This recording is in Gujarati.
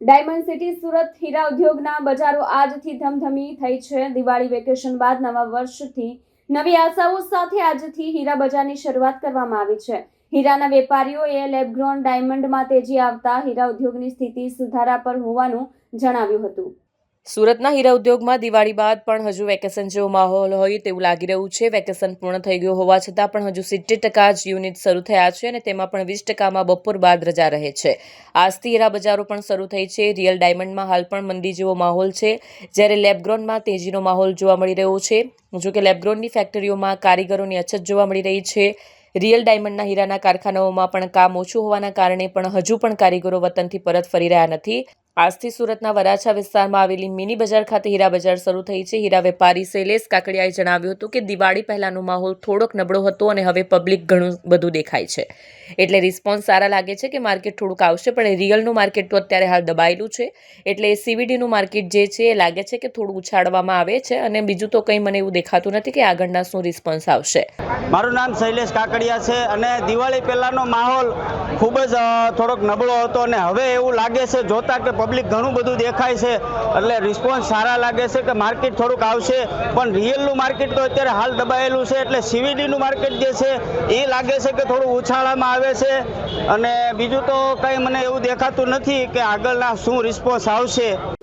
ડાયમંડ સિટી સુરત હીરા ઉદ્યોગના બજારો આજથી ધમધમી થઈ છે. દિવાળી વેકેશન બાદ નવા વર્ષથી નવી આશાઓ સાથે આજથી હીરા બજારની શરૂઆત કરવામાં આવી છે. હીરાના વેપારીઓએ લેબગ્રોન ડાયમંડમાં તેજી આવતા હીરા ઉદ્યોગની સ્થિતિ સુધારા પર હોવાનું જણાવ્યું હતું. સુરતના હીરા ઉદ્યોગમાં દિવાળી બાદ પણ હજુ વેકેશન જેવો માહોલ હોય તેવું લાગી રહ્યું છે. વેકેશન પૂર્ણ થઈ ગયું હોવા છતાં પણ હજુ સિત્તેર ટકા જ યુનિટ શરૂ થયા છે અને તેમાં પણ વીસ ટકામાં બપોર બાદ રજા રહે છે. આજથી હીરા બજારો પણ શરૂ થઈ છે. રિયલ ડાયમંડમાં હાલ પણ મંદી જેવો માહોલ છે. જ્યારે લેબગ્રોનમાં તેજીનો માહોલ જોવા મળી રહ્યો છે. જોકે લેબગ્રોનની ફેક્ટરીઓમાં કારીગરોની અછત જોવા મળી રહી છે. રિયલ ડાયમંડના હીરાના કારખાનાઓમાં પણ કામ ઓછું હોવાના કારણે પણ હજુ પણ કારીગરો વતનથી પરત ફરી રહ્યા નથી. આજથી સુરતના વરાછા વિસ્તારમાં આવેલી મિની બજાર ખાતે હીરા બજાર શરૂ થઈ છે. હીરા વેપારી શૈલેષ કાકડિયાએ જણાવ્યું હતું કે દિવાળી પહેલાંનો માહોલ થોડોક નબળો હતો અને હવે પબ્લિક ઘણું બધું દેખાય છે. એટલે રિસ્પોન્સ સારા લાગે છે કે માર્કેટ થોડુંક આવશે, પણ રિયલનું માર્કેટ તો અત્યારે હાલ દબાયેલું છે. એટલે સીવીડીનું માર્કેટ જે છે એ લાગે છે કે થોડું ઉછાળવામાં આવે છે અને બીજું તો કંઈ મને એવું દેખાતું નથી કે આગળના શું રિસ્પોન્સ આવશે. મારું નામ શૈલેષ કાકડિયા છે અને દિવાળી પહેલાંનો માહોલ ખૂબ જ થોડોક નબળો હતો અને હવે એવું લાગે છે જોતા કે પબ્લિક ઘણું બધું દેખાય છે. એટલે રિસ્પોન્સ સારા લાગે છે કે માર્કેટ થોડુંક આવશે. પણ રિયલનું માર્કેટ તો અત્યારે હાલ દબાયેલું છે. એટલે સીવીડીનું માર્કેટ જે છે, એ લાગે છે કે થોડું ઉછાળામાં આવે છે. અને બીજું તો કંઈ મને એવું દેખાતું નથી કે આગળના શું રિસ્પોન્સ આવશે.